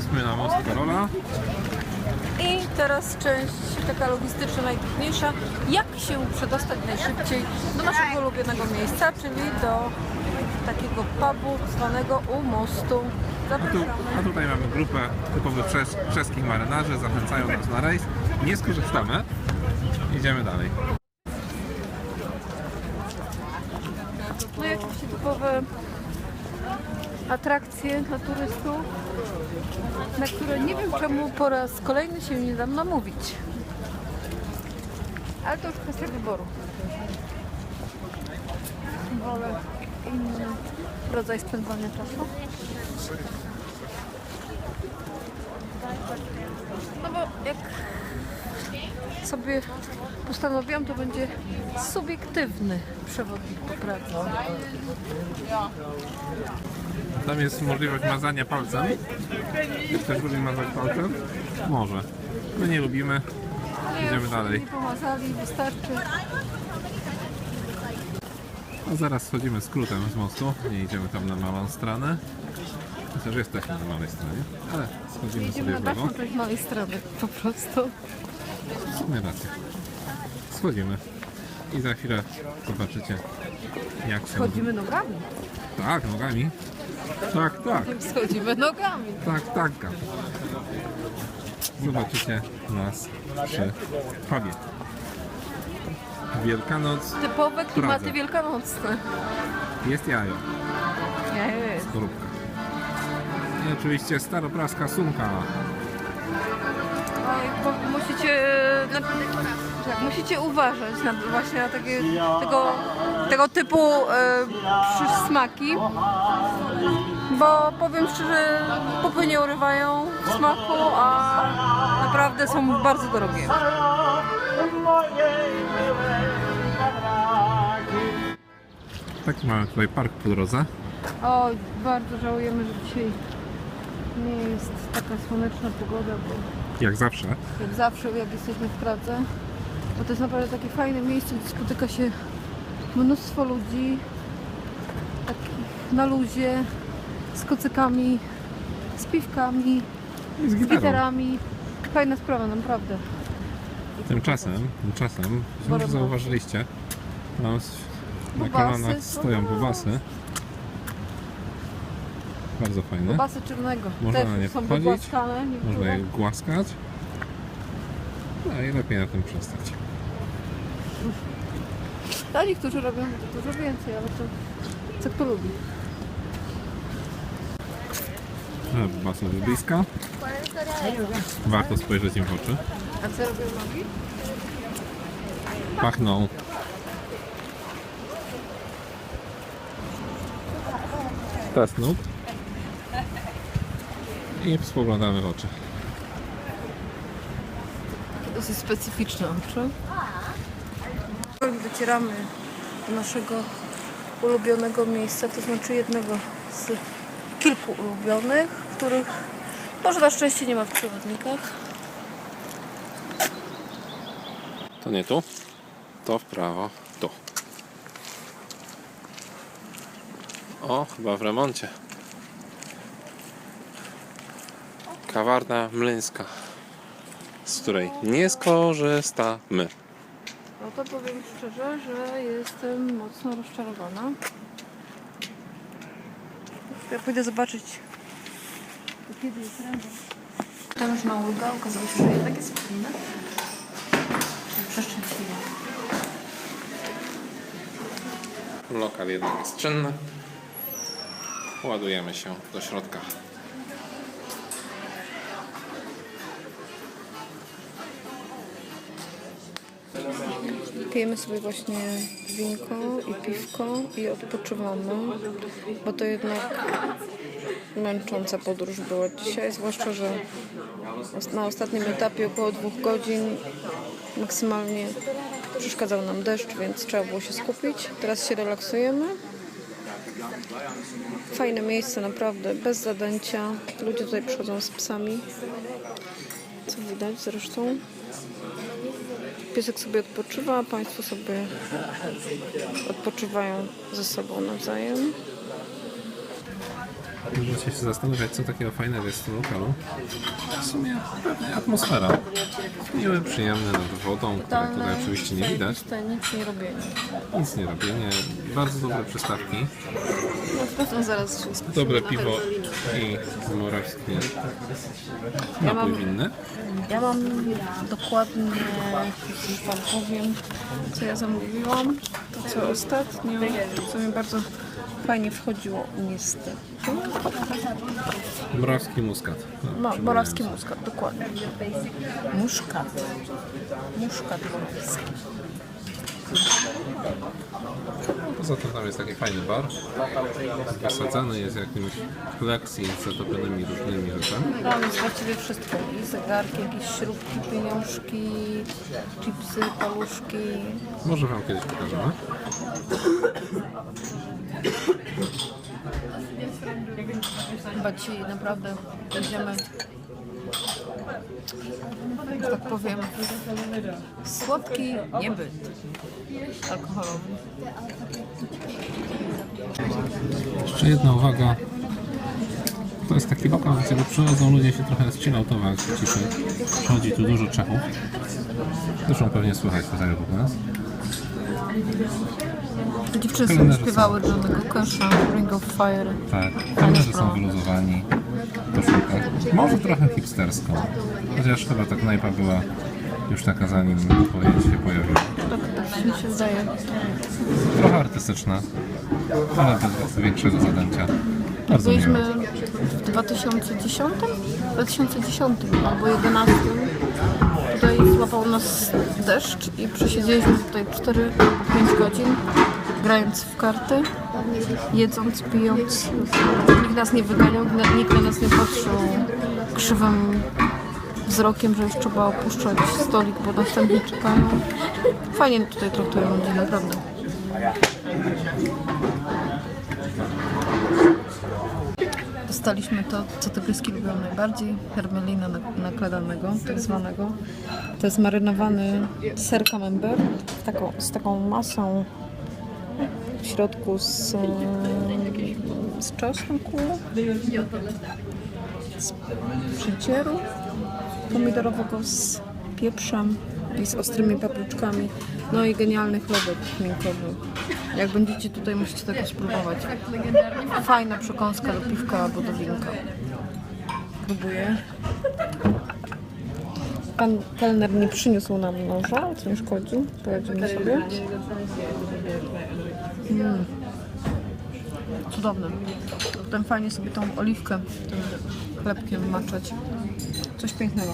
Jesteśmy na most Karola. I teraz część taka logistyczna, najtrudniejsza. Jak się przedostać najszybciej do naszego ulubionego miejsca, czyli do takiego pubu zwanego u mostu. A, tu, a tutaj mamy grupę typowych czes, czeskich marynarzy, zachęcają nas na rejs. Nie skorzystamy. Idziemy dalej. No i oczywiście typowe atrakcje dla turystów, na które nie wiem czemu po raz kolejny się nie dam namówić. Ale to już kwestia wyboru. Wolę inny rodzaj spędzania czasu. No bo jak sobie postanowiłam, to będzie subiektywny przewodnik po pracy. Tam jest możliwość mazania palcem. Jak ktoś lubi mazać palcem? Może. My nie lubimy. Ale Idziemy już dalej. Nie pomazali, wystarczy. A zaraz schodzimy skrótem z mostu. Nie idziemy tam na małą stronę. Chociaż jesteśmy na małej stronie. Ale schodzimy Idziemy sobie na w lewo. taką tej małej strony po prostu. W sumie racja. Schodzimy. I za chwilę zobaczycie jak się... Chodzimy nogami. Tak, nogami. Tak, tak. Schodzimy nogami. Tak, tak. Gab. Zobaczycie nas przy pubie. Wielkanoc Typowe klimaty Pradze. wielkanocne. jest jajo, Jest. skorupka. I oczywiście staropraska sumka. Bo musicie, na, tak, musicie uważać na, właśnie na takie, tego, tego typu e, przysmaki. Bo powiem szczerze, pupy nie urywają smaku, a naprawdę są bardzo drogie. Taki mamy tutaj park po drodze. Oj, bardzo żałujemy, że dzisiaj nie jest taka słoneczna pogoda, bo Jak zawsze. jak zawsze, jak jesteśmy w Pradze, bo to jest naprawdę takie fajne miejsce, gdzie spotyka się mnóstwo ludzi, takich na luzie, z kocykami, z piwkami, I z z gitarami. Fajna sprawa, naprawdę. Tymczasem, tymczasem, może zauważyliście, na Bobasy kolanach stoją bobasy. Bardzo fajne. Basy czarnego Można też na nie są wchodzić, wygłaskane. niektóre. Można je głaskać. No i lepiej na tym przestać. A niektórzy robią dużo więcej, ale to co kto lubi. Bobasy z bliska. Warto spojrzeć im w oczy. A co robią nogi? Pachną. Test nóg. I spoglądamy w oczy. Dosyć specyficzne oczy. Docieramy do naszego ulubionego miejsca, to znaczy jednego z kilku ulubionych, których może na szczęście nie ma w przewodnikach. To nie tu. To w prawo. Tu. O, chyba w remoncie. Kawarna mlyńska, z której nie skorzystamy. No to powiem szczerze, że jestem mocno rozczarowana. Ja pójdę zobaczyć, kiedy jest rano. Tam już ma ulga, okazało się, że jednak jest fajna. Przeszczęśliwa. Lokal jednak jest czynny. Ładujemy się do środka. Pijemy sobie właśnie winko i piwko i odpoczywamy, bo to jednak męcząca podróż była dzisiaj, zwłaszcza, że na ostatnim etapie około dwóch godzin maksymalnie przeszkadzał nam deszcz, więc trzeba było się skupić. Teraz się relaksujemy. Fajne miejsce, naprawdę, bez zadęcia. Ludzie tutaj przychodzą z psami, co widać zresztą. Piesek sobie odpoczywa, a Państwo sobie odpoczywają ze sobą nawzajem. Możecie się zastanawiać, co takiego fajnego jest w tym lokalu. W sumie pewnie atmosfera. Miły, przyjemny nad wodą, której tutaj oczywiście nie widać. Tutaj nic nie robię. Nic nie robienie. Bardzo dobre przystawki. No potem zaraz się Dobre piwo i morawskie Ja napój mam- winny. Ja mam dokładnie, już Wam powiem, co ja zamówiłam. To co ostatnio, co mi bardzo fajnie wchodziło, niestety. Morawski muskat. No, morawski muskat, dokładnie. Muszkat. Muszkat morawski. Poza tym tam jest taki fajny bar. Wysadzany jest jakimś flexi z zatopionymi różnymi rzeczami. Tam jest właściwie wszystko. I zegarki, jakieś śrubki, pieniążki, chipsy, paluszki. Może Wam kiedyś pokażemy. Chyba dzisiaj naprawdę będziemy, tak powiem, słodki niebyt alkoholowy. Jeszcze jedna uwaga. Jest taki lokal, do którego przychodzą ludzie się trochę zchilloutować ciszej. Przychodzi tu dużo Czechów. Zresztą pewnie słychać tutaj obok nas. Dziewczyny sobie Kelnerzy śpiewały Johnego Casha, Ring of Fire. Tak, kamerzy są wyluzowani w koszulkach. Może trochę hipstersko. Chociaż chyba ta knajpa była już taka zanim pojęcie się pojawiło. Tak, tak mi się wydaje. Trochę artystyczna, ale bez większego zadęcia. Bardzo miło. Byliśmy w 2010? 2010 albo 2011. Tutaj złapał nas deszcz i przesiedzieliśmy tutaj 4 albo 5 godzin, grając w karty, jedząc, pijąc. Nikt nas nie wyganiał, nikt na nas nie patrzył krzywym wzrokiem, że już trzeba opuszczać stolik, bo następnie czekają. Fajnie tutaj traktują ludzi, naprawdę. Dostaliśmy to, co tygryski lubią najbardziej, hermelina nak- nakladanego, tak zwanego. To jest marynowany ser camembert z taką, z taką masą w środku z, z czosnku, z przycieru pomidorowego z pieprzem i z ostrymi papryczkami. No i genialny chlebek miękkowy. Jak będziecie tutaj, musicie tego spróbować. Fajna przekąska do piwka albo do winka. Próbuję. Pan kelner nie przyniósł nam noża, co nie szkodzi. Poradzimy sobie. Mm. Cudowne. Potem fajnie sobie tą oliwkę tym chlebkiem maczać. Coś pięknego.